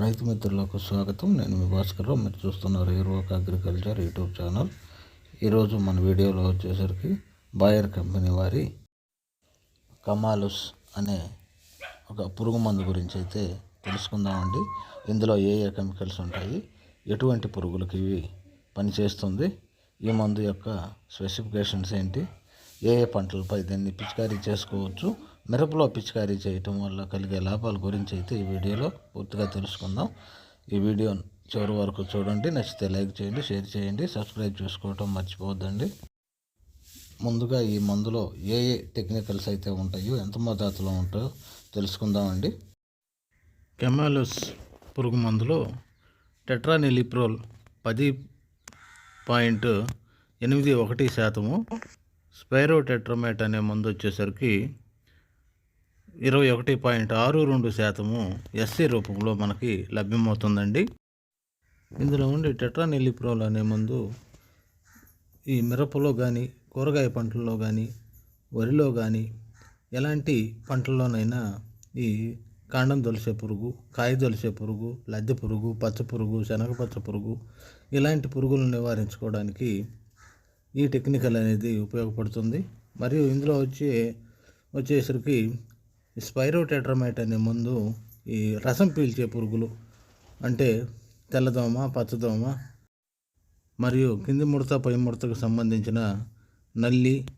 రైతు మిత్రులకు స్వాగతం. నేను మీ భాస్కర్రావు మీరు చూస్తున్నారు హీరోక్ అగ్రికల్చర్ యూట్యూబ్ ఛానల్. ఈరోజు మన వీడియోలో వచ్చేసరికి బాయర్ కంపెనీ వారి కమాలుస్ అనే ఒక పురుగు మందు గురించి అయితే తెలుసుకుందామండి. ఇందులో ఏ ఏ కెమికల్స్ ఉంటాయి ఎటువంటి పురుగులకు ఇవి పనిచేస్తుంది ఈ మందు యొక్క స్పెసిఫికేషన్స్ ఏంటి ఏ ఏ పంటలపై దీన్ని పిచికారీ చేసుకోవచ్చు మిరపలో పిచికారీ చేయటం వల్ల కలిగే లాభాల గురించి అయితే ఈ వీడియోలో పూర్తిగా తెలుసుకుందాం. ఈ వీడియో చివరి వరకు చూడండి నచ్చితే లైక్ చేయండి షేర్ చేయండి సబ్స్క్రైబ్ చేసుకోవటం మర్చిపోవద్దండి. ముందుగా ఈ మందులో ఏ ఏ టెక్నికల్స్ అయితే ఉంటాయో ఎంత మోతాదులో ఉంటాయో తెలుసుకుందామండి. కెమాలస్ పురుగు మందులో టెట్రానిలిప్రోల్ పది పాయింట్ ఎనిమిది ఒకటి శాతము స్పైరో టెట్రమేట్ అనే మందు వచ్చేసరికి ఇరవై ఒకటి పాయింట్ ఆరు రెండు శాతము ఎస్సీ రూపంలో మనకి లభ్యమవుతుందండి. ఇందులో ఉండే టెట్రానిలిప్రోల్ అనే మందు ఈ మిరపలో కానీ కూరగాయ పంటల్లో కానీ వరిలో కానీ ఎలాంటి పంటల్లోనైనా ఈ కాండం దొలిసే పురుగు కాయ దొలిసే పురుగు లద్దె పురుగు పచ్చ పురుగు శనగ పచ్చ పురుగు ఇలాంటి పురుగులను నివారించుకోవడానికి ఈ టెక్నికల్ అనేది ఉపయోగపడుతుంది. మరియు ఇందులో వచ్చే వచ్చేసరికి స్పైరోటెట్రమైట్ అనే మందు ఈ రసం పీల్చే పురుగులు అంటే తెల్లదోమ పచ్చదోమ మరియు కింది ముడత పై ముడతకు సంబంధించిన నల్లి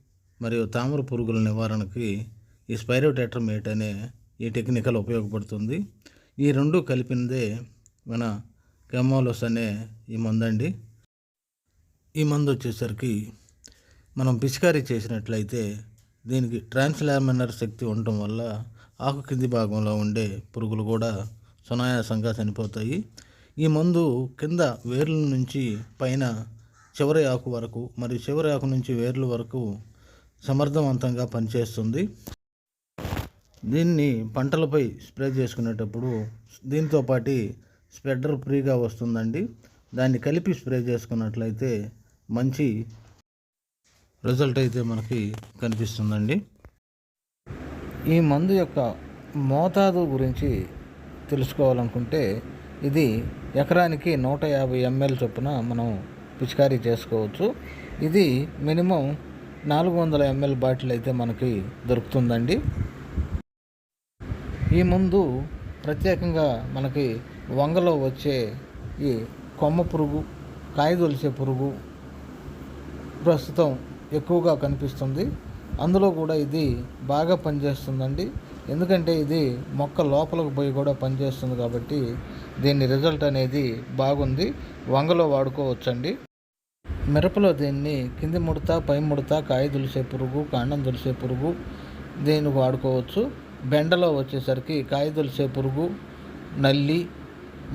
మరియు తామర పురుగుల నివారణకి ఈ స్పైరోటెట్రమేట్ అనే ఈ టెక్నికల్ ఉపయోగపడుతుంది. ఈ రెండు కలిపినదే మన కెమోలోస్ అనే ఈ మందండి. ఈ మందు వచ్చేసరికి మనం పిచికారీ చేసినట్లయితే దీనికి ట్రాన్స్లామినర్ శక్తి ఉండటం వల్ల ఆకు కింది భాగంలో ఉండే పురుగులు కూడా సునాయాసంగా చనిపోతాయి. ఈ మందు కింద వేర్ల నుంచి పైన చివరి ఆకు వరకు మరియు చివరి ఆకు నుంచి వేర్ల వరకు సమర్థవంతంగా పనిచేస్తుంది. దీన్ని పంటలపై స్ప్రే చేసుకునేటప్పుడు దీంతో పాటు స్ప్రెడర్ ఫ్రీగా వస్తుందండి. దాన్ని కలిపి స్ప్రే చేసుకున్నట్లయితే మంచి రిజల్ట్ అయితే మనకి కనిపిస్తుందండి. ఈ మందు యొక్క మోతాదు గురించి తెలుసుకోవాలనుకుంటే ఇది ఎకరానికి నూట యాభై ఎంఎల్ చొప్పున మనం పిచికారీ చేసుకోవచ్చు. ఇది మినిమం నాలుగు వందల ఎంఎల్ బాటిల్ అయితే మనకి దొరుకుతుందండి. ఈ ముందు ప్రత్యేకంగా మనకి వంగలో వచ్చే ఈ కొమ్మ పురుగు కాయదొలిచే పురుగు ప్రస్తుతం ఎక్కువగా కనిపిస్తుంది. అందులో కూడా ఇది బాగా పనిచేస్తుందండి. ఎందుకంటే ఇది మొక్క లోపలికి పోయి కూడా పనిచేస్తుంది కాబట్టి దీని రిజల్ట్ అనేది బాగుంది. వంగలో వాడుకోవచ్చండి. మిరపలో దీన్ని కింది ముడత పై ముడత కాయ దులిసే పురుగు కాండం దులిసే పురుగు దీన్ని వాడుకోవచ్చు. బెండలో వచ్చేసరికి కాయ దులిసే పురుగు నల్లి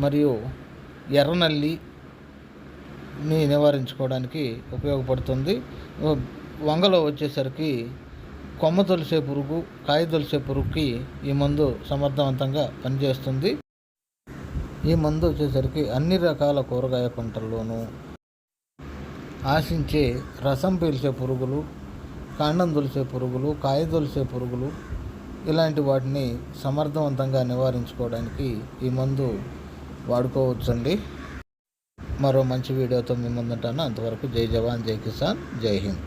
మరియు ఎర్రనల్లి ని నివారించుకోవడానికి ఉపయోగపడుతుంది. వంగలో వచ్చేసరికి కొమ్మ తొలిసే పురుగు కాయ తొలిసే పురుగుకి ఈ మందు సమర్థవంతంగా పనిచేస్తుంది. ఈ మందు వచ్చేసరికి అన్ని రకాల కూరగాయ పంటల్లోనూ ఆశించే రసం పీల్చే పురుగులు కాండం తొలిసే పురుగులు కాయ తొలిసే పురుగులు ఇలాంటి వాటిని సమర్థవంతంగా నివారించుకోవడానికి ఈ మందు వాడుకోవచ్చండి. మరో మంచి వీడియోతో మీ ముందుంటాను అంతవరకు జై జవాన్ జై కిసాన్ జై హింద్.